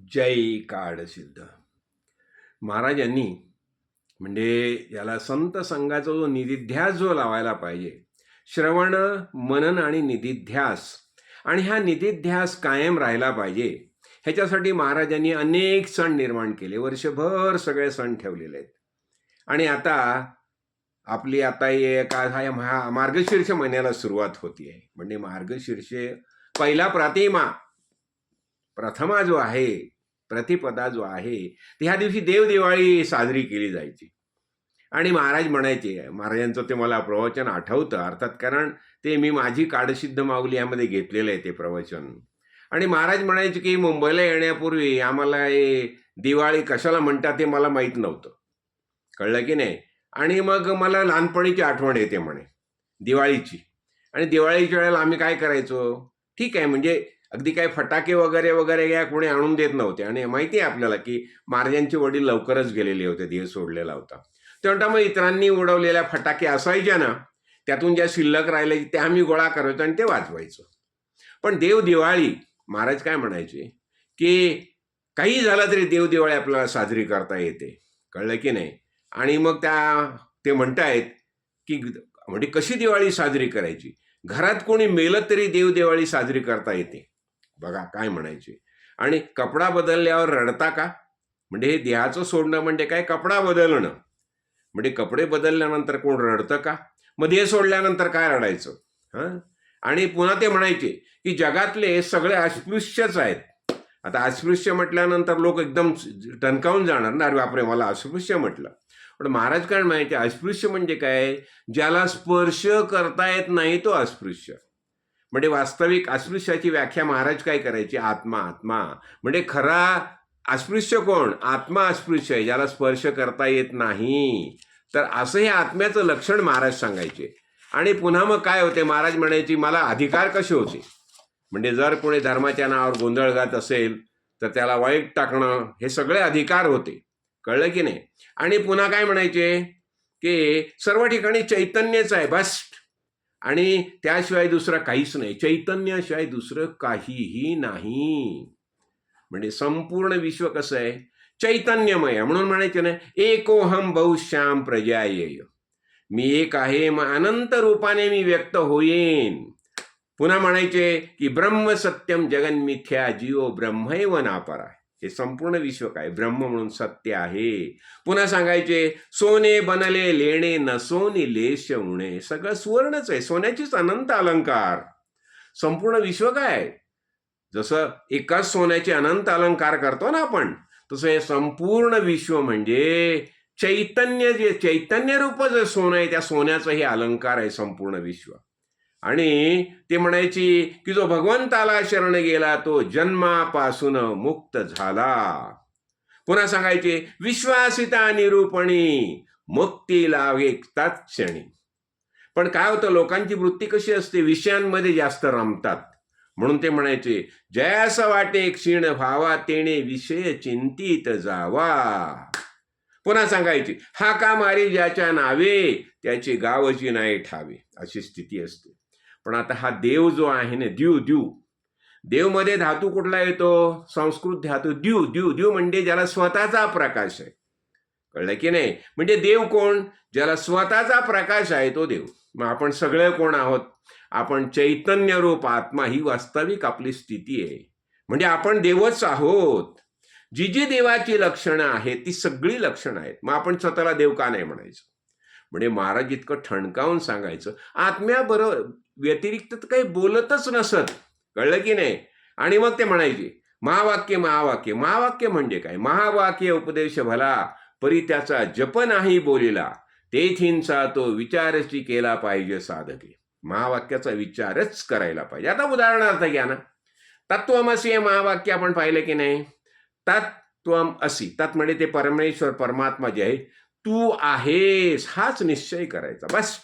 जय काळसिद्ध. महाराजांनी म्हणजे याला संत संघाचा जो निधिध्यास जो लावायला पाहिजे श्रवण मनन आणि निधिध्यास आणि हा निधिध्यास कायम राहिला पाहिजे ह्याच्यासाठी महाराजांनी अनेक सण निर्माण केले वर्षभर सगळे सण ठेवलेले आहेत. आणि आता आपली आता एका हा महा- मार्गशीर्ष महिन्याला सुरुवात होती आहे म्हणजे मार्गशीर्ष पहिला प्रतिमा प्रथमा जो आहे प्रतिपदा जो आहे ती ह्या दिवशी देवदिवाळी साजरी केली जायची. आणि महाराज म्हणायचे महाराजांचं ते मला प्रवचन आठवतं अर्थात कारण ते मी माझी काडसिद्ध माऊली यामध्ये घेतलेलं आहे ते प्रवचन. आणि महाराज म्हणायचे की मुंबईला येण्यापूर्वी आम्हाला हे दिवाळी कशाला म्हणतात ते मला माहीत नव्हतं. कळलं की नाही? आणि मग मला लहानपणीची आठवण येते म्हणे दिवाळीची. आणि दिवाळीच्या वेळेला आम्ही काय करायचो? ठीक आहे म्हणजे अगदी काय फटाके वगैरे वगैरे या कोणी आणून देत नव्हते. आणि माहिती आहे आपल्याला की महाराजांचे वडील लवकरच गेलेले होते देह सोडलेला होता. ते म्हणता मग इतरांनी उडवलेल्या फटाके असायच्या ना त्यातून ज्या शिल्लक राहिल्या त्या आम्ही गोळा करायचो आणि ते वाजवायचो. पण देव दिवाळी महाराज काय म्हणायचे? की काही झालं तरी देव दिवाळी आपल्याला साजरी करता येते. कळलं की नाही? आणि मग त्या ते म्हणतायत की म्हणजे कशी दिवाळी साजरी करायची? घरात कोणी मेलं तरी देव दिवाळी साजरी करता येते. बघा काय म्हणायचे. आणि कपडा बदलल्यावर रडता का? म्हणजे हे देहाचं सोडणं म्हणजे काय? कपडा बदलणं. म्हणजे कपडे बदलल्यानंतर कोण रडतं का? मग देह सोडल्यानंतर काय रडायचं? हां? आणि पुन्हा ते म्हणायचे की जगातले सगळे अस्पृश्यच आहेत. आता अस्पृश्य म्हटल्यानंतर लोक एकदम टणकावून जाणार ना अरे बापरे मला अस्पृश्य म्हटलं. पण महाराज काय माहिती अस्पृश्य म्हणजे काय? ज्याला स्पर्श करता येत नाही तो अस्पृश्य. म्हणजे वास्तविक अस्पृश्याची व्याख्या महाराज काय करायची? आत्मा आत्मा. म्हणजे खरा अस्पृश्य कोण? आत्मा अस्पृश्य आहे ज्याला स्पर्श करता येत नाही. तर असं हे आत्म्याचं लक्षण महाराज सांगायचे. आणि पुन्हा मग काय होते? महाराज म्हणायची मला अधिकार कसे होते? म्हणजे जर कोणी धर्माच्या नावावर गोंधळ घात असेल तर त्याला वाईट टाकणं हे सगळे अधिकार होते. कळलं की नाही? आणि पुन्हा काय म्हणायचे? की सर्व ठिकाणी चैतन्यच आहे बस्ट आणि त्याशिवाय दुसरं काहीच नाही. चैतन्याशिवाय दुसरं काहीही नाही. म्हणजे संपूर्ण विश्व कसं आहे? चैतन्यमय म्हणून म्हणायचे ना एकोहम बहुश्याम प्रजाय मी एक आहे मग अनंत रूपाने मी व्यक्त होईन. पुन्हा म्हणायचे की ब्रह्म सत्यम जगन मिथ्या जीव ब्रह्मैव नापरा. हे संपूर्ण विश्व काय? ब्रह्म म्हणून सत्य आहे. पुन्हा सांगायचे सोने बनले लेणे न लेश उणे. सगळं सुवर्णच आहे. सोन्याचीच अनंत अलंकार. संपूर्ण विश्व काय? जसं एकाच सोन्याचे अनंत अलंकार करतो ना आपण तसं हे संपूर्ण विश्व म्हणजे चैतन्य जे चैतन्य रूप जे सोनं आहे त्या सोन्याचं हे अलंकार आहे संपूर्ण विश्व. आणि ते म्हणायची की जो भगवंताला शरण गेला तो जन्मापासून मुक्त झाला. पुन्हा सांगायचे विश्वासिता निरूपणी मुक्ती लावे तत्क्षणी. पण काय होतं लोकांची वृत्ती कशी असते? विषयांमध्ये जास्त रमतात. म्हणून ते म्हणायचे जयास वाटे क्षीण भावा तेणे विषय चिंतित जावा. पुन्हा सांगायची हा का मारी ज्याच्या नावे त्याची गावची नाही ठावे? अशी स्थिती असते. पण आता हा देव जो आहे ना द्यू द्यू. देवमध्ये धातू कुठला येतो? संस्कृत धातू द्यू द्यू. द्यू म्हणजे ज्याला स्वतःचा प्रकाश आहे. कळलं की नाही? म्हणजे देव कोण? ज्याला स्वतःचा प्रकाश आहे तो देव. मग आपण सगळे कोण आहोत? आपण चैतन्य रूप आत्मा ही वास्तविक आपली स्थिती आहे. म्हणजे आपण देवच आहोत. जी जी देवाची लक्षणं आहेत ती सगळी लक्षणं आहेत. मग आपण स्वतःला देव का नाही म्हणायचं? म्हणजे महाराज इतकं ठणकावून सांगायचं. आत्म्याबरोबर व्यतिरिक्त तर काही बोलतच नसत. कळलं की नाही? आणि मग ते म्हणायचे महावाक्य महावाक्य. महावाक्य म्हणजे काय? महावाक्य उपदेश भला परी त्याचा जप नाही बोलिला. तेथींचा तो विचारची केला पाहिजे साधके. महावाक्याचा विचारच करायला पाहिजे. आता उदाहरणार्थ घ्या ना. तत्वमसी हे महावाक्य आपण पाहिलं की नाही? तत्वम असी. तत् म्हणजे ते परमेश्वर परमात्मा जे आहे तू आहेस हाच निश्चय करायचा. बस.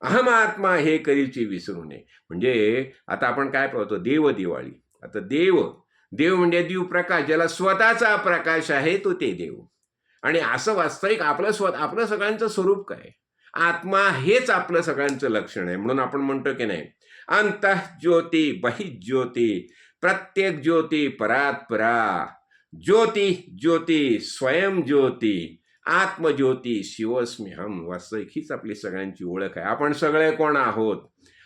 अहम आत्मा हे करीलची विसरू नये म्हणजे आता आपण काय पाहतो? देव दिवाळी. आता देव देव म्हणजे देव प्रकाश ज्याला स्वतःचा प्रकाश आहे तो ते देव. आणि असं वास्तविक आपलं स्व आपलं सगळ्यांचं स्वरूप काय? आत्मा हेच आपलं सगळ्यांचं लक्षण आहे. म्हणून आपण म्हणतो की नाही? अंतः ज्योती बहिज्योती प्रत्येक ज्योती परात परा ज्योती ज्योती स्वयं ज्योती आत्मज्योती शिवस्म्यहम वास्तविक हीच आपली सगळ्यांची ओळख आहे. आपण सगळे कोण आहोत?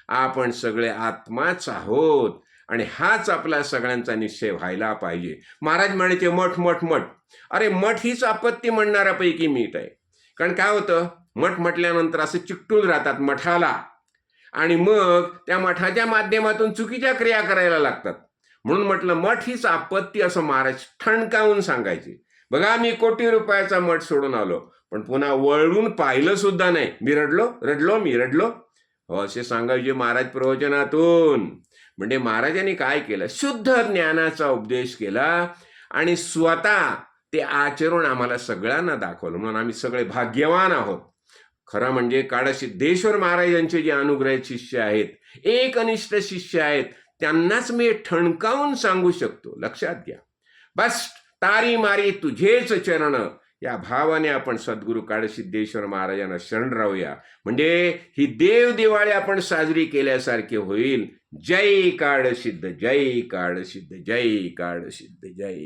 आपण सगळे आत्माच आहोत. आणि हाच आपला सगळ्यांचा निश्चय व्हायला पाहिजे. महाराज म्हणायचे मठ मठ मठ. अरे मठ हीच आपत्ती म्हणणाऱ्यापैकी मीठ आहे. कारण काय होतं? मठ म्हटल्यानंतर असं चिकटून राहतात मठाला. आणि मग त्या मठाच्या माध्यमातून चुकीच्या क्रिया करायला लागतात. म्हणून म्हटलं मठ हीच आपत्ती असं महाराज ठणकावून सांगायचे. बघा मी कोटी रुपयाचा मठ सोडून आलो. पण पुन्हा वळून पाहिलं सुद्धा नाही. मी रडलो रडलो मी रडलो. हो असे सांगायचे महाराज प्रवचनातून. म्हणजे महाराजांनी काय केलं? शुद्ध ज्ञानाचा उपदेश केला आणि स्वतः ते आचरून आम्हाला सगळ्यांना दाखवलं. म्हणून आम्ही सगळे भाग्यवान आहोत. खरं म्हणजे काळसिद्धेश्वर महाराजांचे जे अनुग्रह शिष्य आहेत एक अनिष्ट शिष्य आहेत त्यांनाच मी ठणकावून सांगू शकतो. लक्षात घ्या. बस तारी मारी तुझेच चरण. या भावाने आपण सद्गुरू काळसिद्धेश्वर महाराजांना शरण राहूया. म्हणजे ही देव दिवाळी आपण साजरी केल्यासारखे होईल. जय काळसिद्ध जय काळसिद्ध जय काळसिद्ध जय